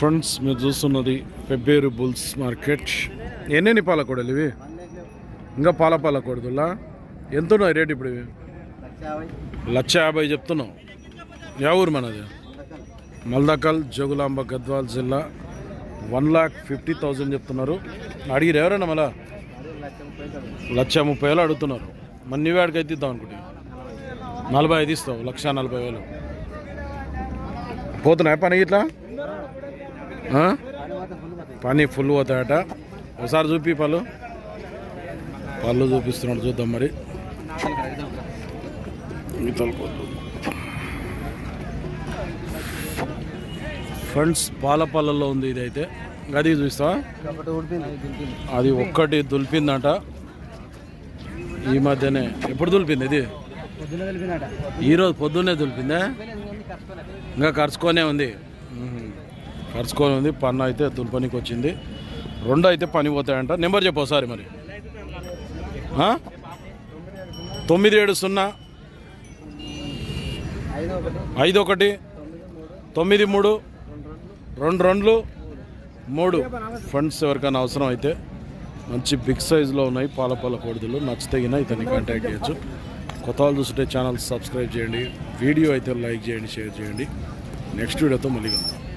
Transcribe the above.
Friends మీరు చూస్తున్నది Pebbair bulls market. ఎన్నెన్ని పాలకూడలు ఇవి? ఇంకా పాల పాలకూడదులా? ఎంత ఉన్నాయి రేట్ ఇప్పుడు ఇవి? లక్ష యాభై చెప్తున్నావు యా ఊరు మనది? మల్దకల్ జోగులాంబ గద్వాల్ జిల్లా వన్ లాక్ ఫిఫ్టీ థౌజండ్ చెప్తున్నారు. అడిగిరు ఎవరైనా మళ్ళా? లక్ష ముప్పై వేలు అడుగుతున్నారు. మరి నీవే అడిగైతే ఇద్దాం అనుకుంటే. నలభై ఐదు ఇస్తావు లక్ష నలభై వేలు. పోతున్నాయి పని ఇట్లా? పని ఫుల్ పోతాయట. ఒకసారి చూపి పళ్ళు. పళ్ళు చూపిస్తున్నాడు చూద్దాం మరి. ఫ్రెండ్స్ పాల పళ్ళల్లో ఉంది ఇది అయితే అది చూస్తావా అది ఒక్కటి దులిపిందంట. ఈ మధ్యనే. ఎప్పుడు దులిపింది ఇది? ఈరోజు పొద్దున్నే దులిపిందా? ఇంకా ఖర్చుకొనే ఉంది. కరుచుకొని ఉంది. పన్ను అయితే దుల్పనికి వచ్చింది. రెండు అయితే పని పోతాయంట. నెంబర్ చెప్పు ఒకసారి మరి. తొమ్మిది ఏడు సున్నా. ఐదు ఒకటి. తొమ్మిది మూడు. రెండు రెండులు మూడు. ఫండ్స్ ఎవరికైనా అవసరం అయితే మంచి బిగ్ సైజులో ఉన్నాయి. పాల పాల కోడిదలు నచ్చితే గిన ఇతన్ని కాంటాక్ట్ చేయొచ్చు. కొత్త వాళ్ళు చూస్తుంటే ఛానల్ సబ్స్క్రైబ్ చేయండి. వీడియో అయితే లైక్ చేయండి షేర్ చేయండి. నెక్స్ట్ వీడియోతో మళ్ళీ కలుద్దాం.